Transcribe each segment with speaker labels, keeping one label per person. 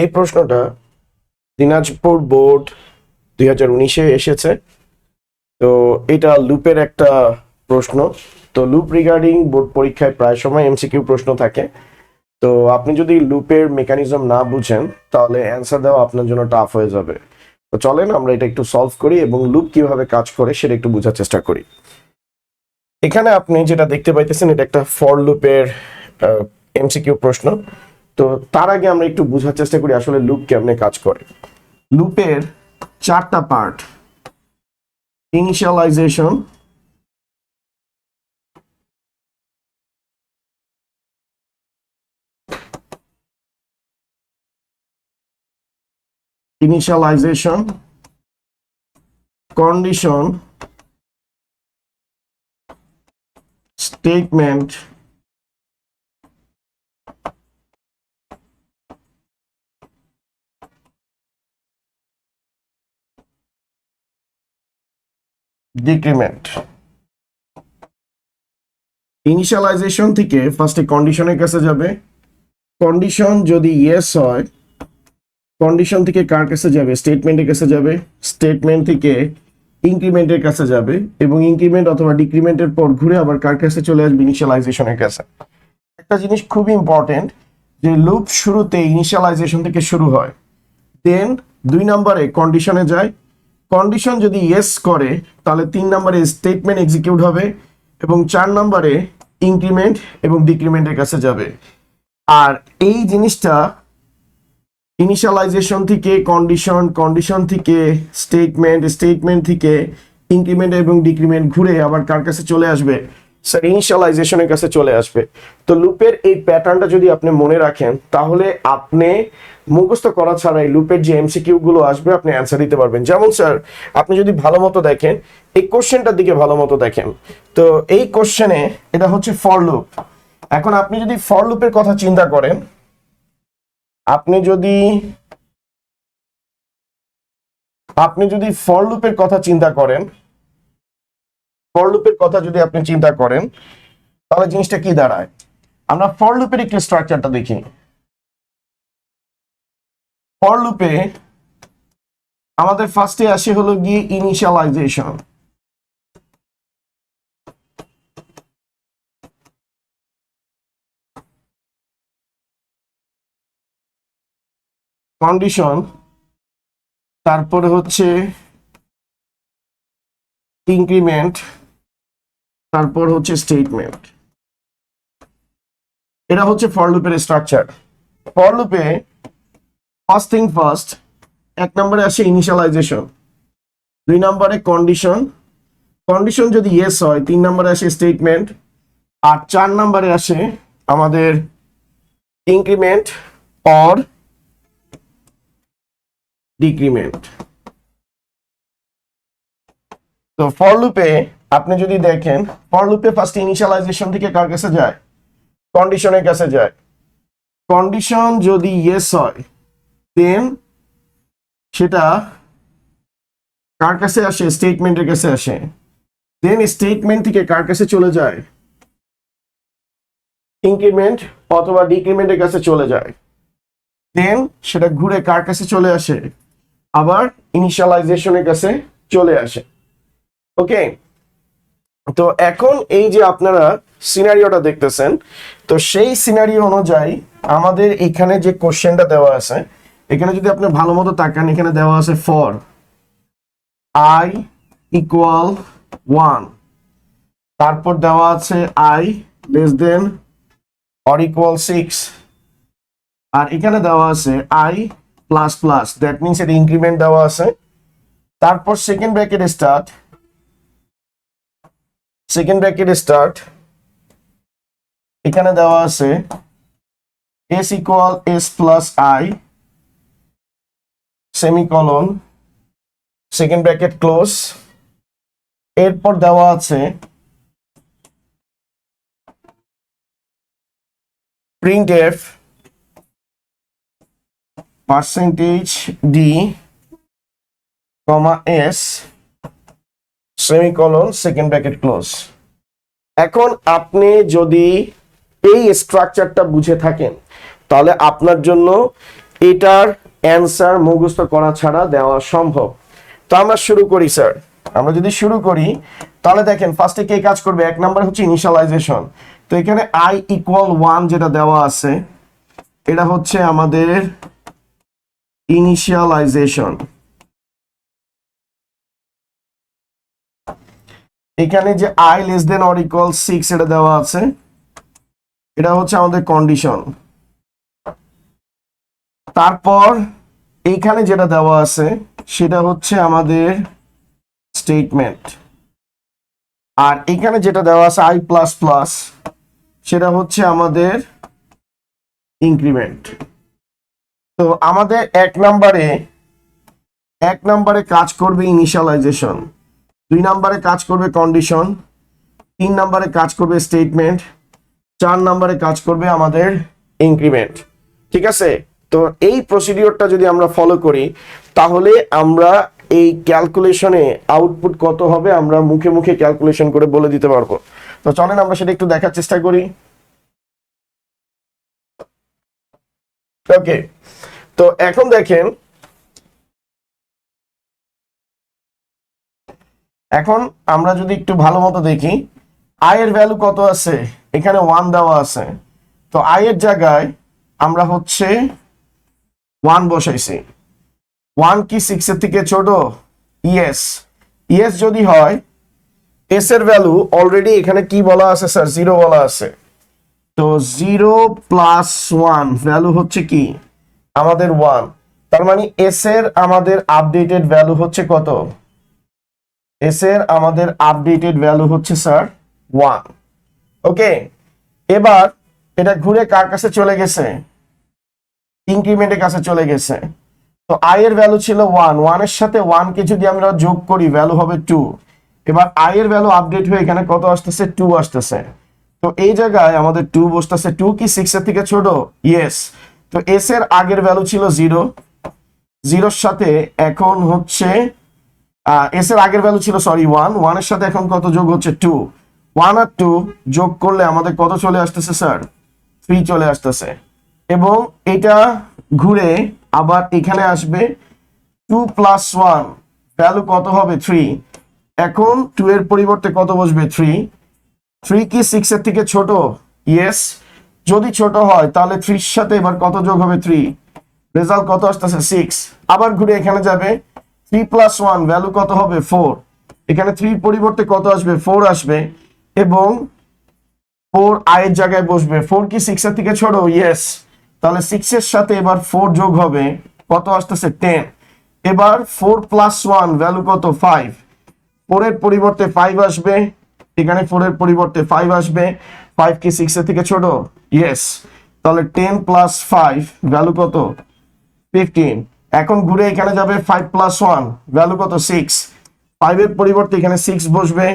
Speaker 1: এই প্রশ্নটা দিনাজপুর বোর্ড দুই হাজার উনিশে এসেছে। তো এটা লুপের একটা প্রশ্ন। তো লুপ রিগার্ডিং বোর্ড পরীক্ষায় প্রায় সময় এমসিকিউ প্রশ্ন থাকে। তো আপনি যদি লুপের মেকানিজম না বুঝেন, তাহলে অ্যান্সার দেওয়া আপনার জন্য টাফ হয়ে যাবে। তো চলেন আমরা এটা একটু সলভ করি এবং লুপ কীভাবে কাজ করে সেটা একটু বোঝার চেষ্টা করি। এখানে আপনি যেটা দেখতে পাইতেছেন, এটা একটা ফর লুপের এমসিকিউ প্রশ্ন। তো তার আগে আমরা একটু বোঝার চেষ্টা করি আসলে লুপ কেমনে কাজ করে। লুপের চারটা part. Initialization. initialization condition statement decrement initialization থেকে ফার্স্টে কন্ডিশনের কাছে যাবে। কন্ডিশন যদি ইয়েস হয় কন্ডিশন থেকে কার কাছে যাবে? স্টেটমেন্টের কাছে যাবে। স্টেটমেন্ট থেকে ইনক্রিমেন্টের কাছে যাবে। এবং ইনক্রিমেন্ট অথবা ডিক্রিমেন্টের পর ঘুরে আবার কার কাছে চলে আসবে? ইনিশিয়ালাইজেশনের কাছে। একটা জিনিস খুবই ইম্পর্টেন্ট যে লুপ শুরুতে ইনিশিয়ালাইজেশন থেকে শুরু হয়। দেন দুই নম্বরে কন্ডিশনে যায় কন্ডিশন যদি ইয়েস করে, তাহলে তিন নম্বরে স্টেটমেন্ট এক্সিকিউট হবে এবং চার নম্বরে ইনক্রিমেন্ট এবং ডিক্রিমেন্টের কাছে যাবে। আর এই জিনিসটা ইনিশিয়ালাইজেশন থেকে কন্ডিশন কন্ডিশন থেকে স্টেটমেন্ট স্টেটমেন্ট থেকে ইনক্রিমেন্ট এবং ডিক্রিমেন্ট ঘুরে আবার কার কাছে চলে আসবে? স্যার ইনিশিয়ালাইজেশনের কাছে চলে আসবে। তো লুপের এই প্যাটার্নটা যদি আপনি মনে রাখেন, তাহলে আপনি মুখস্থ করা ছাড়াই লুপের যে এমসিকিউ গুলো আসবে, আপনি অ্যান্সার দিতে পারবেন। যেমন স্যার আপনি যদি ভালো মতো দেখেন, এই কোশ্চেনটার দিকে ভালো মতো দেখেন। তো এই কোশ্চেনে এটা হচ্ছে ফর লুপ এখন আপনি যদি ফর লুপের কথা চিন্তা করেন, আপনি যদি আপনি যদি ফর লুপের কথা চিন্তা করেন ফর লুপের কথা যদি আপনি চিন্তা করেন, তাহলে জিনিসটা কি দাঁড়ায়? আমরা ফর লুপের একটু স্ট্রাকচারটা দেখি। ফর লুপে আমাদের ফার্স্টে আসে হলো গিয়ে ইনিশিয়ালাইজেশন কন্ডিশন তারপরে হচ্ছে ইনক্রিমেন্ট তারপর হচ্ছে স্টেটমেন্ট এটা হচ্ছে ফর লুপের স্ট্রাকচার ফর লুপে ফার্স্ট থিং ফার্স্ট এক নম্বরে আসে ইনিশিয়ালাইজেশন দুই নম্বরে কন্ডিশন কন্ডিশন যদি ইয়েস হয়, তিন নম্বরে আসে স্টেটমেন্ট আর চার নম্বরে আসে আমাদের ইনক্রিমেন্ট অর ডিক্রিমেন্ট তো ফর লুপে আপনি যদি দেখেন ফর লুপে ফার্স্ট ইনিশিয়ালাইজেশন থেকে কার কাছে যায়? কন্ডিশনের কাছে যায়। কন্ডিশন যদি ইয়েস হয় দেন সেটা কার কাছে আসে? স্টেটমেন্টের কাছে আসে। দেন স্টেটমেন্ট থেকে কার কাছে চলে যায়? ইনক্রিমেন্ট অথবা ডিক্রিমেন্টের কাছে চলে যায়। দেন সেটা ঘুরে কার কাছে চলে আসে? আবার ইনিশিয়ালাইজেশনের কাছে চলে আসে। ওকে তো এখন এই যে আপনারা সিনারিওটা দেখতেছেন, তো সেই সিনারিও অনুযায়ী আমাদের এখানে যে কোশ্চেনটা দেওয়া আছে, এখানে যদি আপনি ভালো মতো তাকান, এখানে দেওয়া আছে ফর আই ইকুয়াল ওয়ান তারপর দেওয়া আছে i less than or equal six আর এখানে দেওয়া আছে i plus plus that means এটা ইনক্রিমেন্ট দেওয়া আছে। তারপর second bracket start second bracket start এখানে দেওয়া আছে s equal s plus i semicolon second bracket close এরপর দেওয়া আছে print f percentage d comma s semicolon second bracket close এখন আপনি যদি এই স্ট্রাকচারটা বুঝে থাকেন, তাহলে আপনার জন্য এটার অ্যান্সার মুখস্থ করা ছাড়া দেওয়া সম্ভব। তো আমরা শুরু করি স্যার আমরা যদি শুরু করি, তাহলে দেখেন ফার্স্টে কে কাজ করবে? এক নাম্বার হচ্ছে ইনিশিয়ালাইজেশন তো এখানে আই ইকুয়াল ওয়ান যেটা দেওয়া আছে, এটা হচ্ছে আমাদের ইনিশিয়ালাইজেশন এখানে যে i less than or equal six এটা দেওয়া আছে, এটা হচ্ছে আমাদের কন্ডিশন তারপর এখানে যেটা দেওয়া আছে, সেটা হচ্ছে আমাদের স্টেটমেন্ট আর এখানে যেটা দেওয়া আছে আই প্লাস প্লাস সেটা হচ্ছে আমাদের ইনক্রিমেন্ট তো আমাদের এক নম্বরে এক নম্বরে কাজ করবে ইনিশিয়ালাইজেশন দুই নম্বরে কাজ করবে কন্ডিশন তিন নম্বরে কাজ করবে স্টেটমেন্ট চার নম্বরে কাজ করবে আমাদের ইনক্রিমেন্ট ঠিক আছে? তো এই প্রসিডিওরটা যদি আমরা ফলো করি, তাহলে আমরা এই ক্যালকুলেশনে আউটপুট কত হবে আমরা মুখে মুখে ক্যালকুলেশন করে বলে দিতে পারব। তো চলেন আমরা সেটা একটু দেখার চেষ্টা করি। ওকে তো এখন দেখেন এখন আমরা যদি একটু ভালো মতো দেখি আয়ের ভ্যালু কত আছে? এখানে ওয়ান দেওয়া আছে। তো আয়ের জায়গায় আমরা হচ্ছে ওয়ান বসাইছি। ওয়ান কি সিক্স এর থেকে ছোট? ইয়েস ইয়েস যদি হয় এস এর ভ্যালু অলরেডি এখানে কি বলা আছে স্যার জিরো বলা আছে। তো জিরো প্লাস ওয়ান ভ্যালু হচ্ছে কি? আমাদের ওয়ান তার মানে এস এর আমাদের আপডেটেড ভ্যালু হচ্ছে কত? এস এর আমাদের আপডেটেড ভ্যালু হচ্ছে স্যার ওয়ান ওকে এবার এটা ঘুরে কার কাছে চলে গেছে? ইনক্রিমেন্টের কাছে চলে গেছে। তো আই এর ভ্যালু ছিল ওয়ান ওয়ানের সাথে ওয়ান কে যদি আমরা যোগ করি ভ্যালু হবে টু এবার আই এর ভ্যালু আপডেট হয়ে এখানে কত আসতেছে? টু আসতেছে। তো এই জায়গায় আমাদের টু বসতেছে। টু কি সিক্স এর থেকে ছোট? ইয়েস তো এস এর আগের ভ্যালু ছিল জিরো জিরোর সাথে এখন হচ্ছে এস এর আগের ভ্যালু ছিল সরি ওয়ান ওয়ানের সাথে এখন কত যোগ হচ্ছে? টু ওয়ান আর টু যোগ করলে আমাদের কত চলে আসতেছে স্যার থ্রি চলে আসতেছে। এবং এটা ঘুরে আবার এখানে আসবে। টু প্লাস ওয়ান ভ্যালু কত হবে? থ্রি এখন টু এর পরিবর্তে কত বসবে? থ্রি থ্রি কি সিক্স এর থেকে ছোট? ইয়েস যদি ছোট হয়, তাহলে থ্রির সাথে এবার কত যোগ হবে? থ্রি রেজাল্ট কত আসতেছে? সিক্স আবার ঘুরে এখানে যাবে। থ্রি প্লাস ওয়ান, ভ্যালু কত হবে? ফোর। এখানে থ্রির পরিবর্তে কত আসবে? ফোর আসবে এবং ফোর আয়ের জায়গায় বসবে। ফোর কি সিক্স এর থেকে ছোট? ইয়েস তাহলে সিক্স এর সাথে এবার ফোর যোগ হবে। কত আসতেছে? টেন এবার ফোর প্লাস ওয়ান ভ্যালু কত? ফাইভ ফোরের পরিবর্তে ফাইভ আসবে। এখানে ফোরের পরিবর্তে ফাইভ আসবে। ফাইভ কি সিক্স এর থেকে ছোট? ইয়েস তাহলে টেন প্লাস ফাইভ ভ্যালু কত? ফিফটিন এখন ঘুরে এখানে যাবে ফাইভ প্লাস ওয়ান ভ্যালু কত? সিক্স ফাইভের পরিবর্তে এখানে সিক্স বসবে।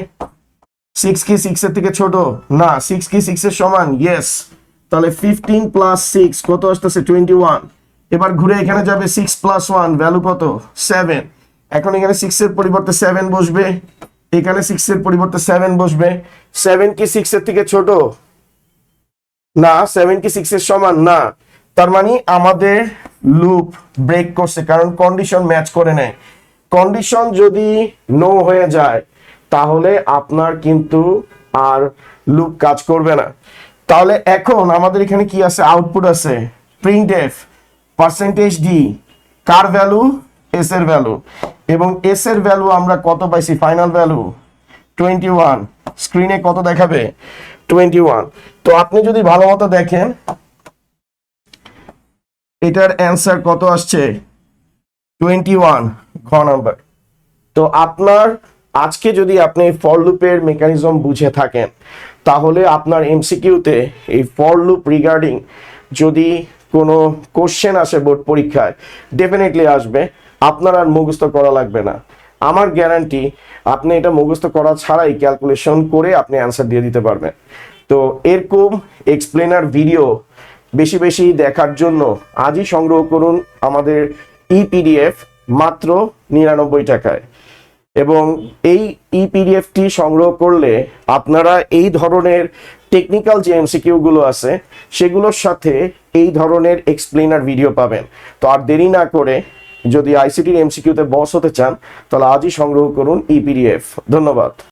Speaker 1: সিক্স কি সিক্স এর থেকে ছোট? না সিক্স কি সিক্স এর সমান? ইয়েস তাহলে ফিফটিন প্লাস সিক্স কত আসতেছে? টোয়েন্টি ওয়ান এবার ঘুরে এখানে যাবে সিক্স প্লাস ওয়ান ভ্যালু কত? সেভেন এখন এখানে সিক্স এর পরিবর্তে সেভেন বসবে। এখানে সিক্স এর পরিবর্তে সেভেন বসবে। সেভেন কি সিক্স এর থেকে ছোট? না সেভেন কি সিক্স এর সমান? না। তার মানে আমাদের লুপ ব্রেক করছে, কারণ কন্ডিশন ম্যাচ করে নেয়। কন্ডিশন যদি নো হয়ে যায়, তাহলে আপনার কিন্তু আর লুপ কাজ করবে না। তাহলে এখন আমাদের এখানে কি আছে? আউটপুট আছে। প্রিন্ট এফ পার্সেন্টেজ ডি কার ভ্যালু এস এর ভ্যালু এবং এস এর ভ্যালু আমরা কত পাইছি? ফাইনাল ভ্যালু টোয়েন্টি ওয়ান স্ক্রিনে কত দেখাবে? টোয়েন্টি ওয়ান তো আপনি যদি ভালো মতো দেখেন এটার অ্যান্সার কত আসছে? টোয়েন্টি ওয়ান ঘ নাম্বার তো আপনার, আজকে যদি আপনি ফর লুপের মেকানিজম বুঝে থাকেন, তাহলে আপনার এমসিকিউতে এই ফর লুপ রিগার্ডিং যদি কোনো কোশ্চেন আসে বোর্ড পরীক্ষায় ডেফিনেটলি আসবে। আপনার আর মুখস্থ করা লাগবে না। আমার গ্যারান্টি আপনি এটা মুখস্থ করা ছাড়াই ক্যালকুলেশন করে আপনি অ্যান্সার দিয়ে দিতে পারবেন। তো এরকম এক্সপ্লেনার ভিডিও বেশি বেশি দেখার জন্য আজই সংগ্রহ করুন আমাদের ইপিডিএফ মাত্র নিরানব্বই টাকায়। এবং এই ই পিডিএফটি সংগ্রহ করলে আপনারা এই ধরনের টেকনিক্যাল যে এমসিকিউ গুলো আছে, সেগুলোর সাথে এই ধরনের এক্সপ্লেনার ভিডিও পাবেন। তো আর দেরি না করে যদি আইসিটির এমসিকিউতে বস হতে চান, তাহলে আজই সংগ্রহ করুন ই পিডিএফ ধন্যবাদ।